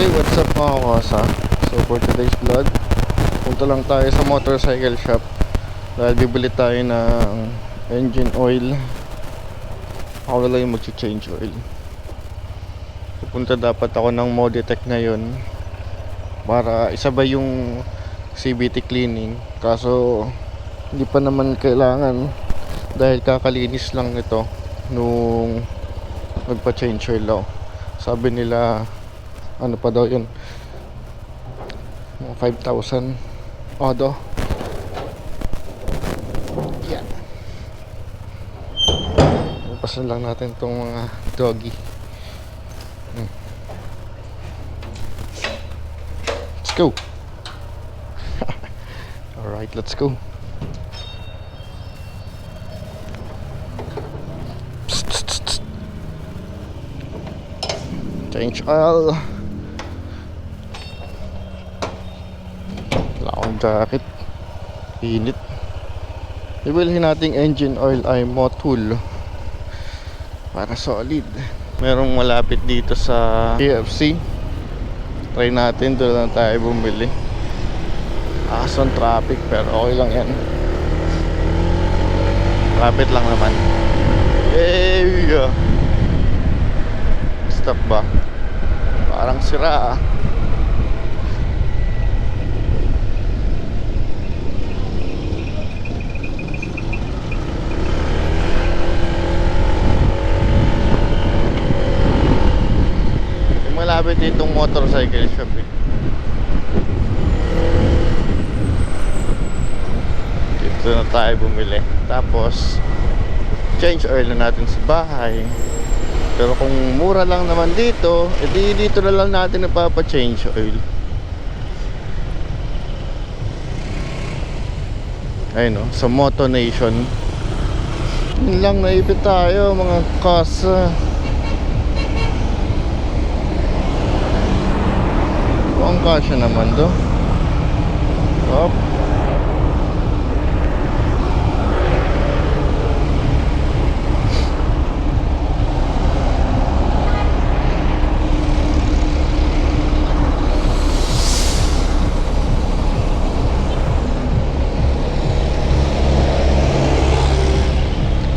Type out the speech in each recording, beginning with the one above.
Hey, what's up mga kasa? So for today's vlog, punta lang tayo sa motorcycle shop dahil bibili tayo ng engine oil. Ako lang yung mag-change oil. Pupunta dapat ako ng Moditech ngayon para isabay yung CVT cleaning. Kaso hindi pa naman kailangan dahil kakalinis lang ito nung nagpa-change oil ako. Sabi nila ano pa daw yun? Mga 5,000 odo. Yan. Pasan lang natin tong mga doggy. Hmm. let's go. Alright let's go. Change oil wala akong jacket init. Ibilhin nating engine oil ay Motul. Para solid. Merong malapit dito sa KFC try natin doon lang tayo bumili. Ason traffic pero okay lang yan. Lapit lang naman. Hey stop ba? Parang sira ah Yung malapit ditong motorcycle shop eh. Dito na tayo bumili. Tapos, change oil na natin sa bahay. Pero kung mura lang naman dito, edi dito na lang natin napapa-change oil. Ayun o, sa Moto Nation. Yun lang naipit tayo mga kasa. Ang kasya naman do. Up.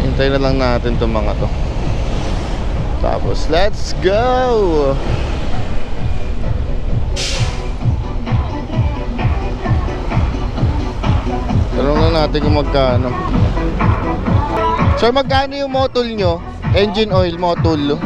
Hintay na lang natin itong mga to. Tapos, let's go! Natin kung magkano. Sir, magkano yung motul nyo? Engine oil, motul.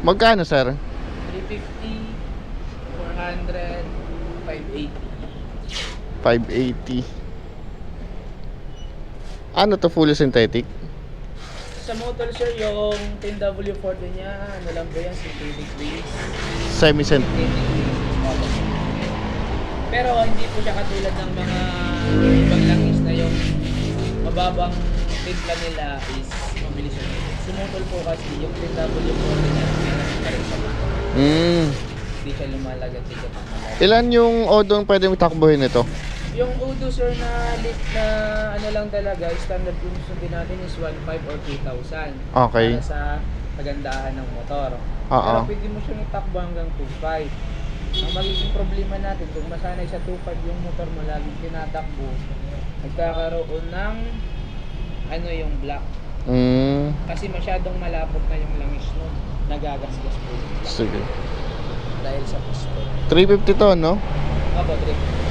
Magkano, sir? 350, 400, 580. 580. Ano to, fully synthetic? Sa motor sir, yung 10W40 niya, ano lang ba yan, synthetic wheels? Semi-synthetic. Synthetic wheels. Opo. Pero hindi po siya katulad ng mga ibang langis na yung mababang timpla nila is mabilis yung Sa motor po kasi, yung 10W40 niya, meron pa rin sa motor. Mm. Hindi siya lumalagat, siya pangalagat. Ilan yung odong pwede takbuhin ito? Yung Udo sir na lit na ano lang talaga, standard kung sundin natin is 1.5 or 2,000. Okay. Para sa kagandahan ng motor. Oo. Pero pwede mo siyang itakbo hanggang 2.5. Ang magiging problema natin, kung masanay sa 2.5 yung motor mo laging tinatakbo, nagkakaroon ng ano yung block. Mm. Kasi masyadong malapot na yung langis nun. Nagagasgas po. Sige. Dahil sa piston. 350 to, no? Opo, trip.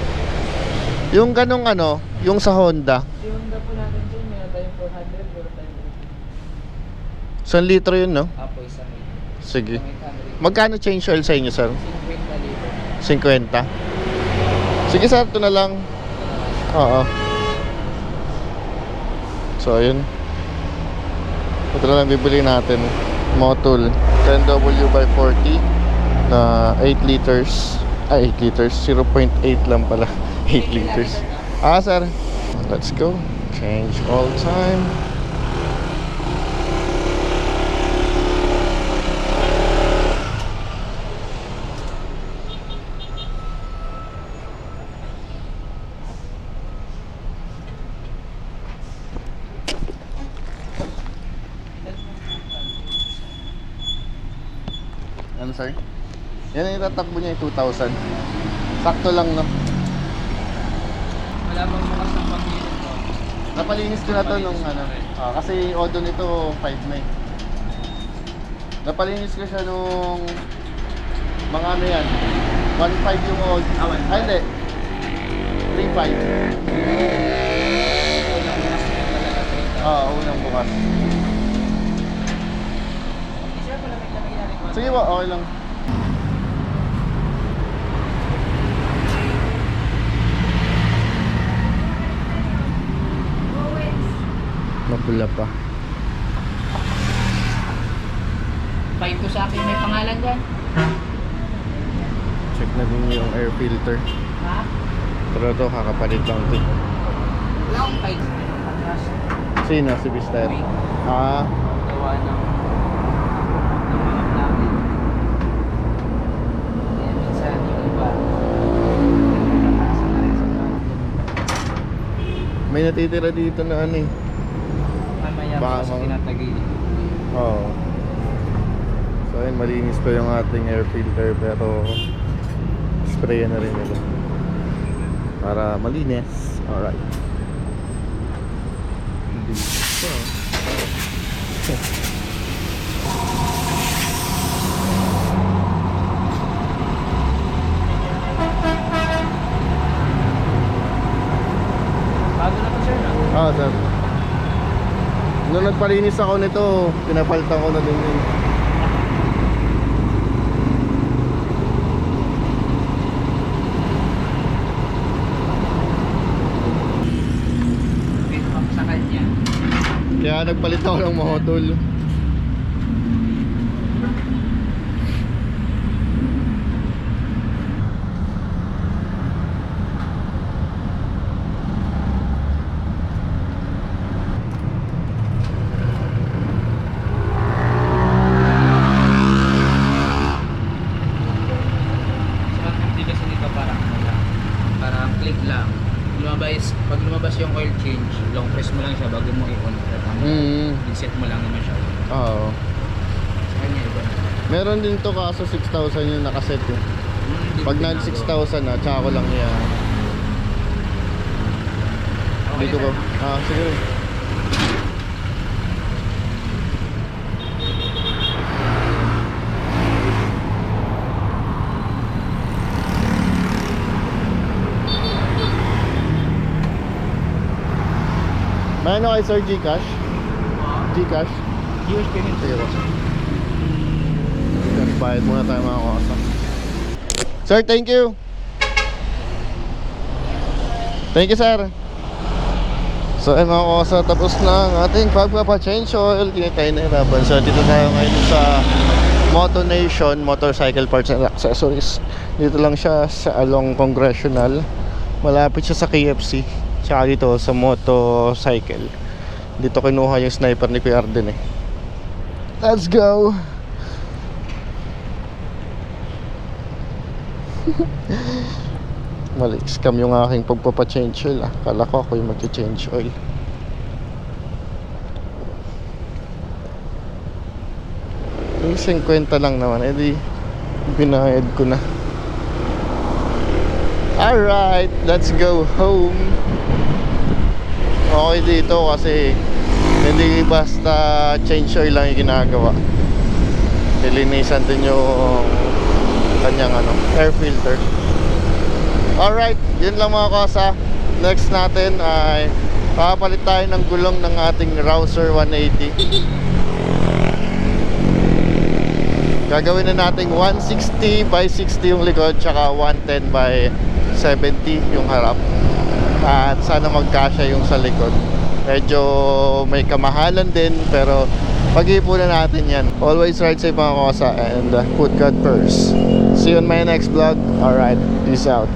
Yung ganong ano, yung sa Honda. Yung Honda po natin dyan, meron tayong 400, meron tayong 350. 1 litro yun, no? Apo, isang liter. Sige. Isang 800. Magkano change oil sa inyo, sir? 50 liter. 50? Sige, sir. Ito na lang. Oo. So, ayun. Ito na lang bibili natin. Motul. 10W by 40 na 8 liters. Ay, 8 liters. 0.8 lang pala. 8 liters. Ah, sir. Let's go. Change all time. Ano, sir? Yan ang itatakbo niya, eh, 2,000. Sakto lang, no? Wala bang bukas ng pagbilin ko? Napalinis ko na to nung ano. ah, kasi odo nito 5 na eh. Napalinis ko siya nung mga ano yan. 1.5 yung old. Ah, 1.5. Ay, hindi. 3.5. Unang bukas na yun talaga. Oo, unang bukas. Sige po, okay lang. Mapula pa. Five to sa akin, may pangalan dyan. Check na din yung air filter. Ha? Pero to, kakapalit lang ito. Wala akong five. Sino? Si Bister? Ah, Gawa ng may natitira dito na ano eh. Baka kasi mga- tinatagilid. Oo. So ayun, malinis ko yung ating air filter pero sprayan na rin nila. Para malinis. Alright. Dito. Bago na to sir, no? Ah, sir. Nung nagpalinis ako nito, pinapalitan ko na din yun. Kaya nagpalit ako ng model. Sa hindi kasi nito parang ano lang. Click lang. Lumabas, pag lumabas yung oil change, long press mo lang siya bago mo i-on. Mm. I-set mo lang naman siya. Oo. Kanya iba na. Meron din to kaso 6,000 yung nakaset eh. Hindi Pag nag ginagawa. 6,000 na, tsaka ko lang yan. Okay, Dito ko. Ah, sige. May ano kay Sir Gcash? Gcash? Sige po. Gcash, bayad muna tayo mga kasa. Sir, thank you. Thank you, sir. So, ayun mga kasa, tapos na ang ating pagpapa-change oil. Hindi tayo nahirapan. So, dito tayo ngayon sa Moto Nation Motorcycle Parts and Accessories. Dito lang siya sa Along Congressional. Malapit siya sa KFC. Tsaka dito sa motorcycle. Dito kinuha yung sniper ni Kuya Arden eh. Let's go! Mali, scam yung aking pagpapa-change oil ah. Kala ko ako yung mag-change oil. Yung 50 lang naman, edi binayad ko na. Alright, let's go home. Okay dito kasi hindi basta change oil lang yung ginagawa. Nilinisan din yung kanyang ano, air filter. Alright, yun lang mga kosa. Next natin ay papalit tayo ng gulong ng ating Rouser 180. Gagawin na nating 160 by 60 yung likod tsaka 110 by 70 yung harap. At sana magkasya yung sa likod. Medyo may kamahalan din pero pag-iipunan natin yan. Always ride safe mga kosa and uh, put God first. See you on my next vlog. Alright, peace out.